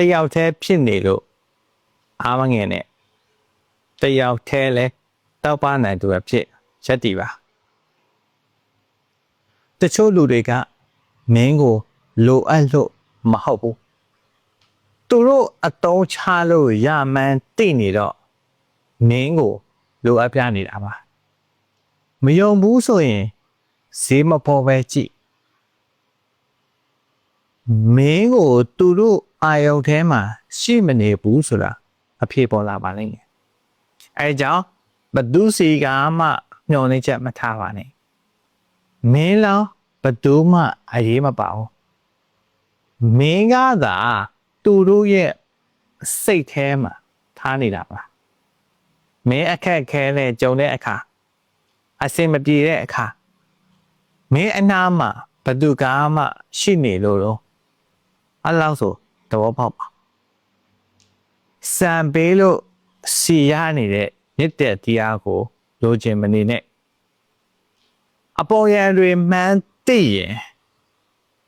တယောက်တည်းဖြစ်နေလို့အားမငယ်နဲ့တယောက်တည်းလဲတောက်ပနိုင်သူပဲဖြစ်ရက်တီပါတချို့လူတွေကမင်းကိုလိုအပ်လို့မဟုတ်ဘူးသူတို့အတောချလို့ရမှန်းသိနေတော့မင်းကိုလိုအပ်ပြနေတာပါမယုံဘူးဆိုရင်ဈေးမပေါ်ပဲကြည့် မင်းကိုသူတို့အာယုံထဲမှာရှိမနေဘူးဆိုတာအဖြေပေါ်လာပါလိမ့်မယ်အဲကြောင့်ဘသူစီကမှညှော်နေချက်မထားပါနဲ့မင်းလောဘသူမှအရေးမပါဘူးမင်းကသာသူတို့ရဲ့စိတ်ထဲမှာထားနေတာပါမင်းအခက်အခဲနဲ့ကြုံတဲ့အခါအစင်မပြေတဲ့အခါမင်းအနာမှာဘသူကမှရှိနေလို့တော့ အဲ့လောက်ဆိုသဘောပေါက်ပါစံပေးလို့စီရနေတဲ့မြစ်တဲ့တရားကိုလိုချင်မနေနဲ့အပေါ်ရန်တွေမှန်းသိရင်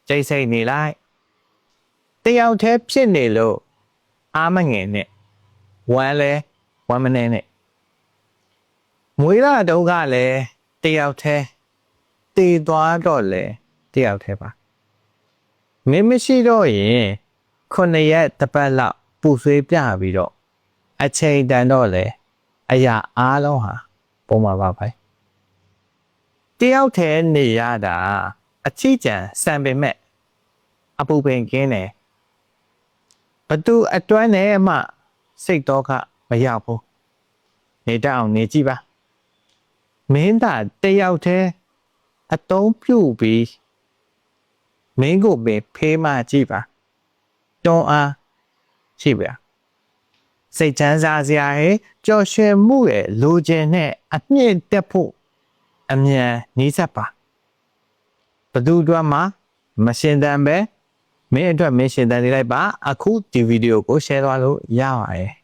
ကြိတ်စိတ်နေလိုက်တယောက်တည်းဖြစ်နေလို့အားမငယ်နဲ့ဝမ်းလဲဝမ်းမနေနဲ့မွေးလာတုန်းကလည်းတယောက်တည်းတည်သွားတော့လေတယောက်တည်းပါ မင်းမရှိတော့ရင်ခုနှစ်ရက်တစ်ပတ်လောက်ပူဆွေးပြပြီးတော့အချိန်တန်တော့လေအရာအားလုံးဟာပုံမှာပါပဲတယောက်တည်းနေရတာအချီကျန်စံပင်မဲ့အပူပင်ကင်းတယ်ဘသူအတွန်းနဲ့မှစိတ်တော့ကမရောက်ဘူးနေတတ်အောင်နေကြည့်ပါမင်းသာတယောက်တည်းအတုံးပြုတ်ပြီး မင်းကိုပဲဖေးမှကြည့်ပါတွန်းအားရှိပါစိတ်ချမ်းသာစရာရဲ့ကြော်ရွှင်မှုရဲ့လိုချင်တဲ့အမြင့်တက်ဖို့အမြန်နီးစပ်ပါဘသူတို့မှမရှင်တန်ပဲမင်းအတွက်မင်းရှင်တန်နေလိုက်ပါအခုဒီဗီဒီယိုကို share သွားလို့ရပါတယ်